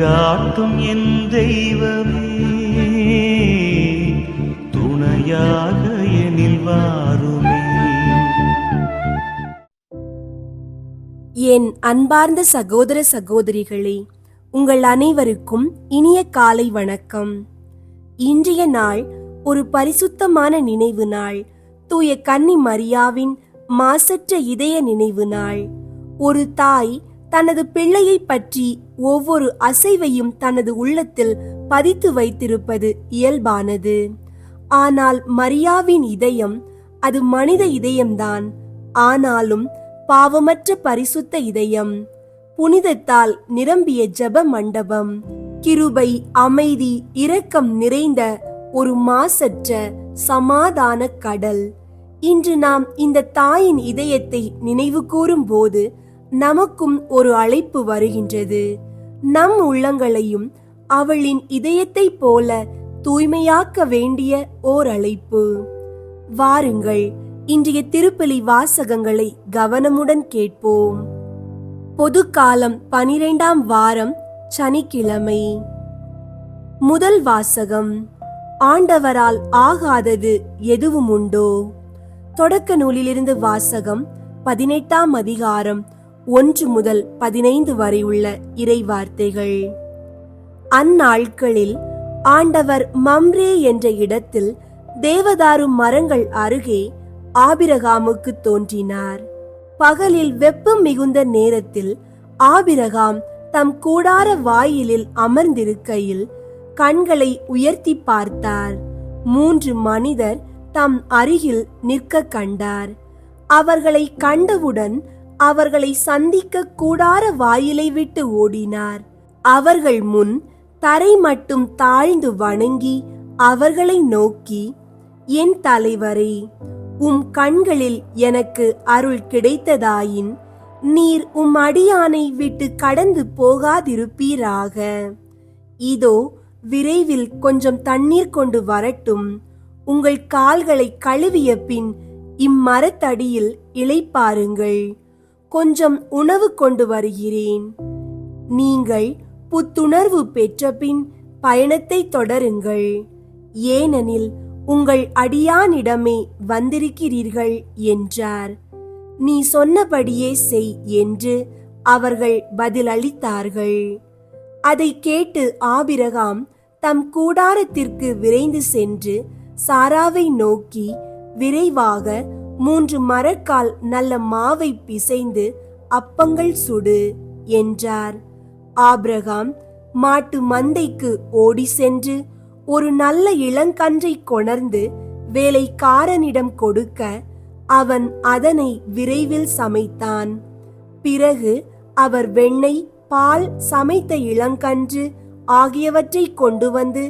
வழிகாட்டும் என் தெய்வமே. துணையாக எனில் வாருமே. என் அன்பார்ந்த சகோதர சகோதரிகளே உங்கள் அனைவருக்கும் இனிய காலை வணக்கம். இன்றைய நாள் ஒரு பரிசுத்தமான நினைவு நாள். தூய கன்னி மரியாவின் மாசற்ற இதய நினைவு நாள். ஒரு தாய் தனது பிள்ளையை பற்றி ஒவ்வொரு அசைவையும் தனது உள்ளத்தில் பதித்து வைத்திருப்பது இயல்பானது. ஆனால் மரியாவின் இதயம் அது மனித இதயம்தான். ஆனாலும் பாவமற்ற பரிசுத்த இதயம் புனிதத்தால் நிரம்பிய ஜெப மண்டபம் கிருபை அமைதி இரக்கம் நிறைந்த ஒரு மாசற்ற சமாதான கடல். இன்று நாம் இந்த தாயின் இதயத்தை நினைவு கூறும் போது நமக்கும் ஒரு அழைப்பு வருகின்றது. நம் உள்ளங்களையும் அவளின் இதயத்தைப் போல தூய்மையாக்க வேண்டிய ஓர் அழைப்பு வாருங்கள் இன்றைய திருப்பலி வாசகங்களை கவனமுடன் கேட்போம். பொது காலம் பனிரெண்டாம் வாரம் சனிக்கிழமை. முதல் வாசகம் ஆண்டவரால் ஆகாதது எதுவும் உண்டோ? தொடக்க நூலிலிருந்து வாசகம் பதினெட்டாம் அதிகாரம் ஒன்று முதல் பதினைந்து வரை உள்ள இறை வார்த்தைகள் அந்நாட்களில் ஆண்டவர் மம்ரே என்ற இடத்தில் தேவதாரு மரங்கள் அருகே ஆபிரகாமுக்கு தோன்றினார். பகலில் வெப்பம் மிகுந்த நேரத்தில் ஆபிரகாம் தம் கூடார வாயிலில் அமர்ந்திருக்கையில் கண்களை உயர்த்தி பார்த்தார். மூன்று மனிதர் தம் அருகில் நிற்க கண்டார். அவர்களை கண்டவுடன் அவர்களை சந்திக்க கூடார வாயிலை விட்டு ஓடினார். அவர்கள் முன் தரை மட்டும் தாழ்ந்து வணங்கி அவர்களை நோக்கி என் தலைவரே உம் கண்களில் எனக்கு அருள் கிடைத்ததாயின் நீர் உம் அடியானை விட்டு கடந்து போகாதிருப்பீராக. இதோ விரைவில் கொஞ்சம் தண்ணீர் கொண்டு வரட்டும். உங்கள் கால்களை கழுவிய பின் இம்மரத்தடியில் இளைப்பாருங்கள். கொஞ்சம் உணவு கொண்டு வருகிறேன். நீங்கள் புத்துணர்வு பெற்றபின் பயணத்தை தொடருங்கள். ஏனெனில் உங்கள் அடியானிடமே வந்திருக்கிறீர்கள் என்றார். நீ சொன்னபடியே செய் என்று அவர்கள் பதிலளித்தார்கள். அதை கேட்டு ஆபிரகாம் தம் கூடாரத்திற்கு விரைந்து சென்று சாராவை நோக்கி விரைவாக மூன்று மரக்கால் நல்ல மாவை பிசைந்து அப்பங்கள் சுடு என்றார். ஆப்ரகாம் மாட்டு மந்தைக்கு ஓடி சென்று ஒரு நல்ல இளங்கன்றை கொணர்ந்து வேலைக்காரனிடம் கொடுக்க அவன் அதனை விரைவில் சமைத்தான். பிறகு அவர் வெண்ணெய் பால் சமைத்த இளங்கன்று ஆகியவற்றை கொண்டு வந்து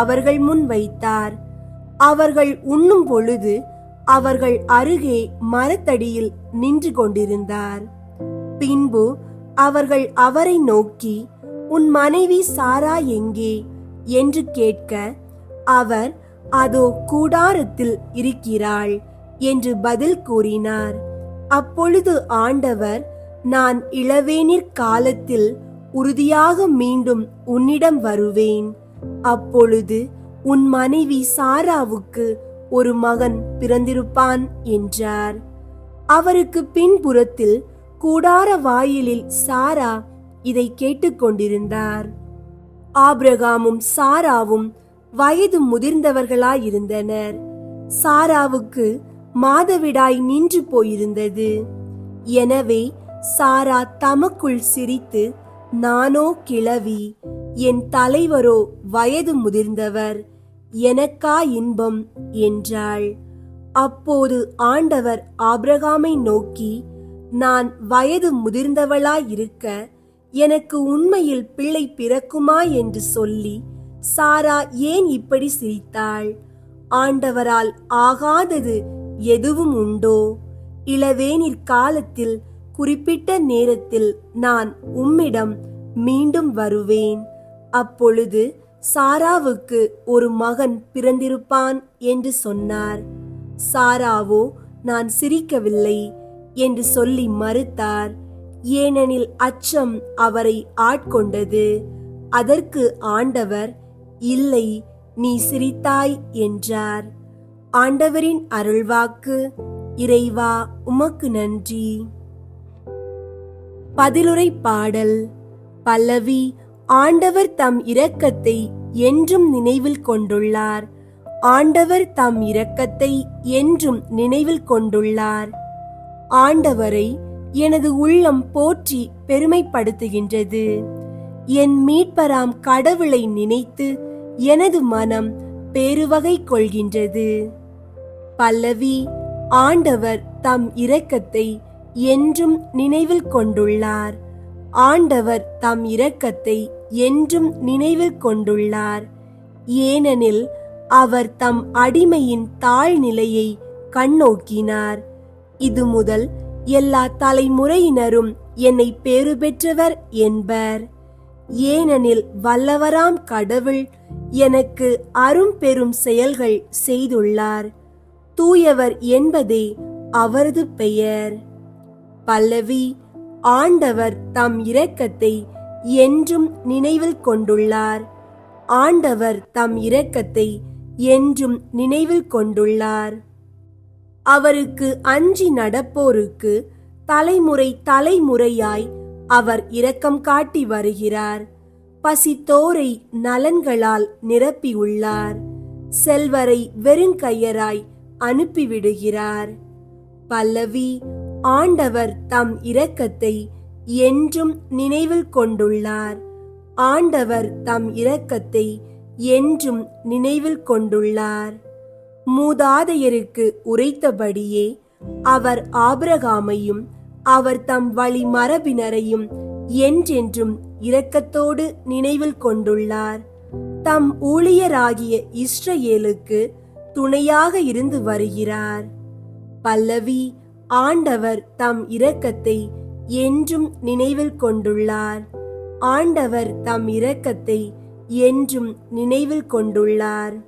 அவர்கள் முன் வைத்தார். அவர்கள் உண்ணும் பொழுது அவர்கள் அருகே மரத்தடியில் நின்று கொண்டிருந்தார். பின்பு அவர்கள் அவரை நோக்கி உன் மனைவி சாரா எங்கே? என்று கேட்க அவர் அதோ கூடாரத்தில் இருக்கிறாள் என்று பதில் கூறினார். அப்பொழுது ஆண்டவர் நான் இளவேனிற் காலத்தில் உறுதியாக மீண்டும் உன்னிடம் வருவேன். அப்பொழுது உன் மனைவி சாராவுக்கு ஒரு மகன் பிறந்திருப்பான் என்றார். அவருக்கு பின்புறத்தில் கூடார வாயிலில் சாரா இதை கேட்டுக்கொண்டிருந்தார் ஆபிரகாமும் சாராவும் வயது முதிர்ந்தவர்களாயிருந்தனர். சாராவுக்கு மாதவிடாய் நின்று போயிருந்தது. எனவே சாரா தமக்குள் சிரித்து நானோ கிழவி என் தலைவரோ வயது முதிர்ந்தவர். எனக்கா இன்பம் என்றாள். அப்போது ஆண்டவர் ஆபிரகாமை நோக்கி நான் வயது முதிர்ந்தவளாயிருக்க எனக்கு உண்மையில் பிள்ளை பிறக்குமா? என்று சொல்லி சாரா ஏன் இப்படி சிரித்தாள்? ஆண்டவரால் ஆகாதது எதுவும் உண்டோ? இளவேனிற் காலத்தில் குறிப்பிட்ட நேரத்தில் நான் உம்மிடம் மீண்டும் வருவேன். அப்பொழுது சாராவுக்கு ஒரு மகன் பிறந்திருப்பான் என்று சொன்னார். சாராவோ நான் சிரிக்கவில்லை என்று சொல்லி மறுத்தார். ஏனெனில் அச்சம் அவரை ஆட்கொண்டது. அதற்கு ஆண்டவர் இல்லை நீ சிரித்தாய் என்றார். ஆண்டவரின் அருள்வாக்கு இறைவா உமக்கு நன்றி. பதிலுரை பாடல் பல்லவி ஆண்டவர் தம் இரக்கத்தை என்றும் நினைவில் கொண்டுள்ளார். ஆண்டவர் தம் இரக்கத்தை என்றும் நினைவில் கொண்டுள்ளார். ஆண்டவரை எனது உள்ளம் போற்றி பெருமைப்படுத்துகின்றது. என் மீட்பராம் கடவுளை நினைத்து எனது மனம் பெருவகை கொள்கின்றது. பல்லவி ஆண்டவர் தம் இரக்கத்தை என்றும் நினைவில் கொண்டுள்ளார். ஆண்டவர் தம் இரக்கத்தை என்றும் நினைவில் கொண்டுள்ளார். ஏனெனில் அவர் தம் அடிமையின் தாழ்நிலையை கண்ணோக்கினார். இது முதல் எல்லா தலைமுறையினரும் என்னை பெறுபெற்றவர் என்பர். ஏனெனில் வல்லவராம் கடவுள் எனக்கு அரும் பெரும் செயல்கள் செய்துள்ளார். தூயவர் என்பதே அவரது பெயர். பல்லவி ஆண்டவர் தம் இரக்கத்தை என்றும் நினைவில் கொண்டுள்ளார். ஆண்டவர் தம் இரக்கத்தை என்றும் நினைவில் கொண்டுள்ளார். அவருக்கு அஞ்சி நடப்போருக்கு தலைமுறை தலைமுறையாய் அவர் இரக்கம் காட்டி வருகிறார். பசித்தோரை நலன்களால் நிரப்பியுள்ளார். செல்வரை வெறுங்கையராய் அனுப்பிவிடுகிறார். பல்லவி ஆண்டவர் தம் இரக்கத்தை என்றும் நினைவில் கொண்டுள்ளார். ஆண்டவர் தம் இரக்கத்தை என்றும் நினைவில் கொண்டுள்ளார். மூதாதையருக்கு உரைத்தபடியே அவர் ஆபிரகாமையும் அவர் தம் வழி மரபினரையும் என்றென்றும் இரக்கத்தோடு நினைவில் கொண்டுள்ளார். தம் ஊழியராகிய இஸ்ரேலுக்கு துணையாக இருந்து வருகிறார். பல்லவி ஆண்டவர் தம் இரக்கத்தை என்றும் நினைவில் கொண்டுள்ளார். ஆண்டவர் தம் இரக்கத்தை என்றும் நினைவில் கொண்டுள்ளார்.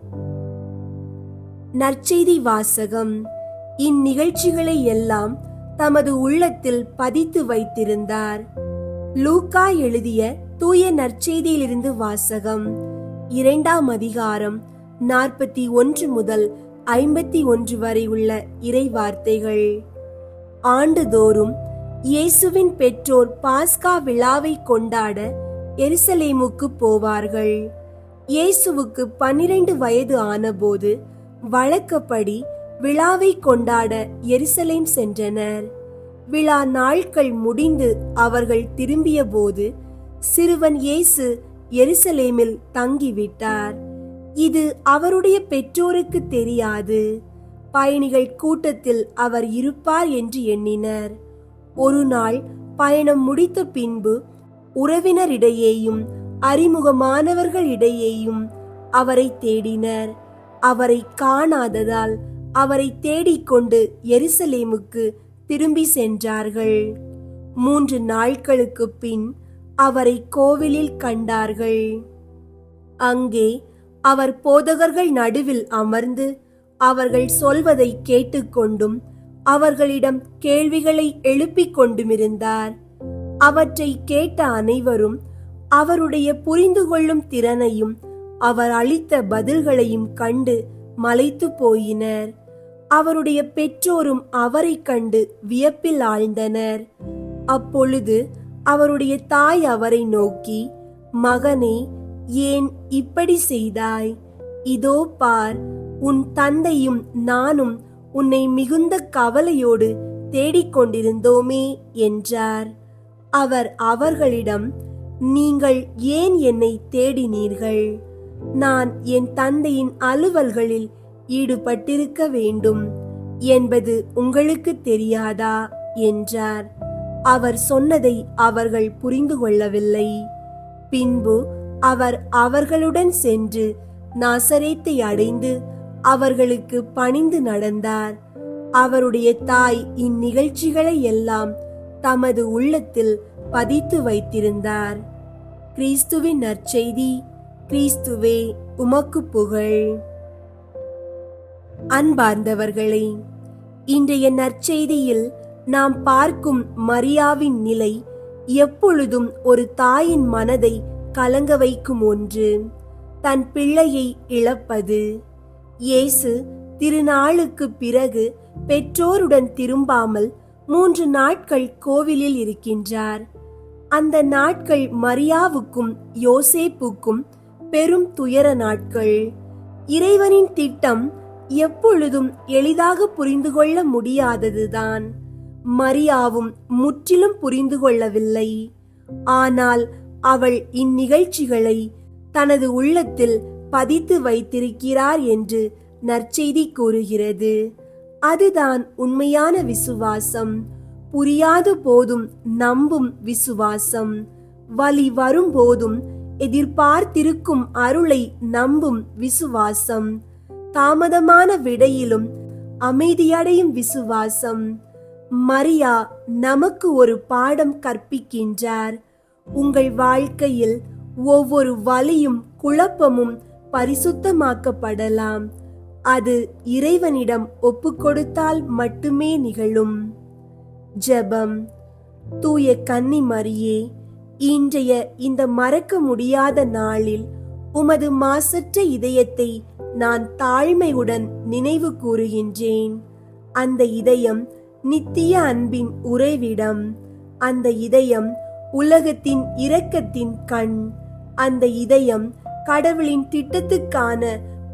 நற்செய்தி வாசகம். இந்நிகழ்ச்சிகளை எல்லாம் தமது உள்ளத்தில் பதித்து வைத்திருந்தார். லூக்கா எழுதிய தூய நற்செய்தியிலிருந்து வாசகம். இரண்டாம் அதிகாரம் நாற்பத்தி ஒன்று முதல் ஐம்பத்தி ஒன்று வரை உள்ள இறை வார்த்தைகள் ஆண்டுதோறும் இயேசுவின் பெற்றோர் பாஸ்கா விழாவை கொண்டாட எருசலேமுக்கு போவார்கள். இயேசுவுக்கு பன்னிரண்டு வயது ஆனபோது வழக்கப்படி விழாவை கொண்டாட எருசலேம் சென்றனர். விழா நாட்கள் முடிந்து அவர்கள் திரும்பிய போது சிறுவன் இயேசு எருசலேமில் தங்கிவிட்டார். இது அவருடைய பெற்றோருக்கு தெரியாது. பயணிகள் கூட்டத்தில் அவர் இருப்பார் என்று எண்ணினர். ஒரு நாள் பயணம் முடித்த பின்பு உறவினரிடையேயும் அறிமுகமானவர்களிடையேயும் அவரை தேடினர். அவரை காணாததால் அவரை தேடிக்கொண்டு எருசலேமுக்கு திரும்பி சென்றார்கள். மூன்று நாட்களுக்கு பின் அவரை கோவிலில் கண்டார்கள். அங்கே அவர் போதகர்கள் நடுவில் அமர்ந்து அவர்கள் சொல்வதை கேட்டுக்கொண்டும் அவர்களிடம் கேள்விகளை எழுப்பிக் கொண்டுமிருந்தார். அவற்றை கேட்ட அனைவரும் அவருடைய புரிந்து கொள்ளும் திறனையும் அவர் அளித்த பதில்களையும் கண்டு மலைத்து போயினர். அவருடைய பெற்றோரும் அவரை கண்டு வியப்பில் ஆழ்ந்தனர். அப்பொழுது அவருடைய தாய் அவரை நோக்கி மகனே ஏன் இப்படி செய்தாய்? இதோ பார் உன் தந்தையும் நானும் உன்னை மிகுந்த கவலையோடு தேடிக்கொண்டிருந்தோமே என்றார். அவர் அவர்களிடம் நீங்கள் ஏன் என்னை தேடினீர்கள்? நான் என் தந்தையின் அலுவல்களில் ஈடுபட்டிருக்க வேண்டும். என்பது உங்களுக்கு தெரியாதா? என்றார். அவர் சொன்னதை அவர்கள் புரிந்து கொள்ளவில்லை. பின்பு அவர் அவர்களுடன் சென்று நாசரேத்தை அடைந்து அவர்களுக்கு பணிந்து நடந்தார். அவருடைய தாய் இந்நிகழ்ச்சிகளை எல்லாம் தமது உள்ளத்தில் பதித்து வைத்திருந்தார். கிறிஸ்துவின் நற்செய்தி கிறிஸ்துவே உமக்கு புகழ். அன்பார்ந்தவர்களே இன்றைய நற்செய்தியில் நாம் பார்க்கும் மரியாவின் நிலை எப்பொழுதும் ஒரு தாயின் மனதை கலங்க வைக்கும் ஒன்று. தன் பிள்ளையை இழப்பது. இயேசு திருநாளுக்கு பிறகு பெற்றோருடன் திரும்பாமல் மூன்று நாட்கள் கோவிலில் இருக்கின்றார். அந்த நாட்கள் மரியாவுக்கும் யோசேப்புக்கும் பெரும் துயர நாட்கள். இறைவனின் திட்டம் எப்பொழுதும் எளிதாக புரிந்து கொள்ள முடியாததுதான். மரியாவும் முற்றிலும் புரிந்து கொள்ளவில்லை. ஆனால் அவள் இந்நிகழ்ச்சிகளை தனது உள்ளத்தில் பதித்து வைத்திருக்கிறார் என்று நற்செய்தி கூறுகிறது. அதுதான் உண்மையான விசுவாசம். புரியாத போதும் நம்பும் விசுவாசம். வலி வரும்போதும் எதிர்பார்த்திருக்கும் அருளை நம்பும் விசுவாசம். தாமதமான விடையிலும் அமைதியடையும் விசுவாசம். மரியா நமக்கு ஒரு பாடம் கற்பிக்கின்றார். உங்கள் வாழ்க்கையில் ஒவ்வொரு வலியும் குழப்பமும் பரிசுத்தமாக்கப்படலாம். அது இறைவனிடம் ஒப்புக்கொடுத்தால் மட்டுமே நிகழும். ஜெபம். தூய கன்னி மரியே இன்றைய இந்த மறக்க முடியாத நாளில் உமது மாசற்ற இதயத்தை நான் தாழ்மையுடன் நினைவு கூறுகின்றேன். அந்த இதயம் நித்திய அன்பின் உறைவிடம். அந்த இதயம் உலகத்தின் இரக்கத்தின் கண். அந்த இதயம் கடவுளின் திட்டத்துக்கான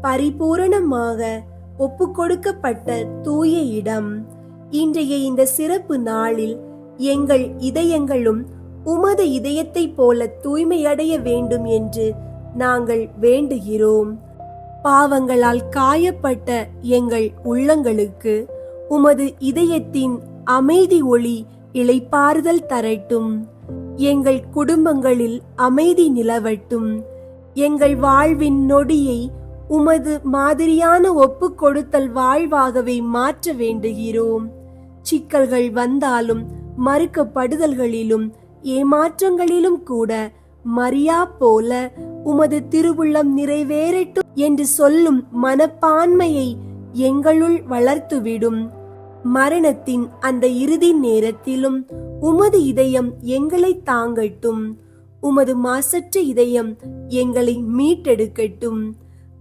பரிபூரணமாக ஒப்புக்கொடுக்கப்பட்ட தூய இடம். இன்றைய இந்த சிறப்பு நாளில் எங்கள் இதயங்களும் உமது இதயத்தைப் போல தூய்மையடைய வேண்டும் என்று நாங்கள் வேண்டுகிறோம். பாவங்களால் காயப்பட்ட எங்கள் உள்ளங்களுக்கு உமது இதயத்தின் அமைதி ஒளி இளைப்பாறுதல் தரட்டும். எங்கள் குடும்பங்களில் அமைதி நிலவட்டும். எங்கள் வாழ்வின் நொடியை உமது மாதிரியான ஒப்பு கொடுத்தல் வாழ்வாகவே மாற்ற வேண்டுகிறோம். சிக்கல்கள் வந்தாலும் மறுக்கப்படுதல்களிலும் ஏமாற்றங்களிலும் கூட மரியா போல உமது திருவுள்ளம் நிறைவேறட்டும் என்று சொல்லும் மனப்பான்மையை எங்களுள் வளர்த்துவிடும். மரணத்தின் அந்த இறுதி நேரத்திலும் உமது இதயம் எங்களை தாங்கட்டும். உமது மாசற்ற இதயம் எங்களை மீட்டெடுக்கட்டும்.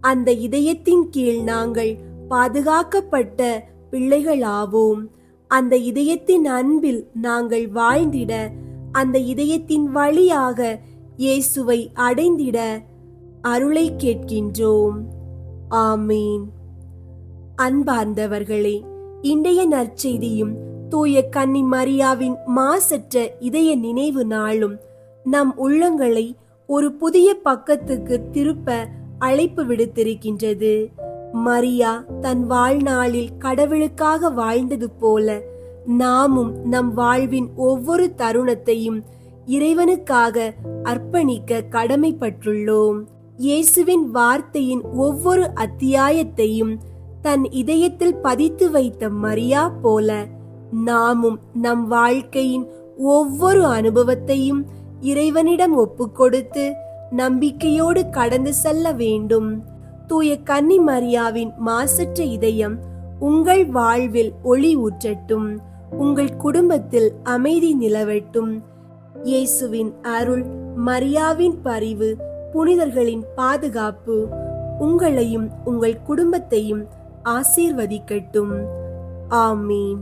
அந்த இதயத்தின் கீழ் நாங்கள் பாதுகாக்கப்பட்ட பிள்ளைகளாவோம். அந்த இதயத்தின் அன்பில் நாங்கள் வாழ்ந்திட அந்த இதயத்தின் வழியாக இயேசுவை அடைந்திட அருளை கேட்கின்றோம். ஆமீன். அன்பார்ந்தவர்களே இன்றைய நற்செய்தியும் தூய கன்னி மரியாவின் மாசற்ற இதய நினைவு நாளும் நம் உள்ளங்களை ஒரு புதிய பக்கத்துக்கு திருப்ப அழைப்பு விடுத்திருக்கின்றது. மரியா தன் வாழ்நாளில் கடவுளுக்காக வாழ்ந்தது போல நாமும் நம் வாழ்வின் ஒவ்வொரு தருணத்தையும் இறைவனுக்காக அர்ப்பணிக்க கடமைப்பட்டுள்ளோம். இயேசுவின் வார்த்தையின் ஒவ்வொரு அத்தியாயத்தையும் தன் இதயத்தில் பதித்து வைத்த மரியா போல நாமும் நம் வாழ்க்கையின் ஒவ்வொரு அனுபவத்தையும் இறைவனிடம் ஒப்புக்கொடுத்து நம்பிக்கையோடு கடந்து செல்ல வேண்டும். தூய கன்னி மரியாவின் மாசற்ற இதயம் உங்கள் வாழ்வில் ஒளி ஊற்றட்டும். உங்கள் குடும்பத்தில் அமைதி நிலவட்டும். இயேசுவின் அருள் மரியாவின் பரிவு புனிதர்களின் பாதுகாப்பு உங்களையும் உங்கள் குடும்பத்தையும் ஆசீர்வதிக்கட்டும். ஆமீன்.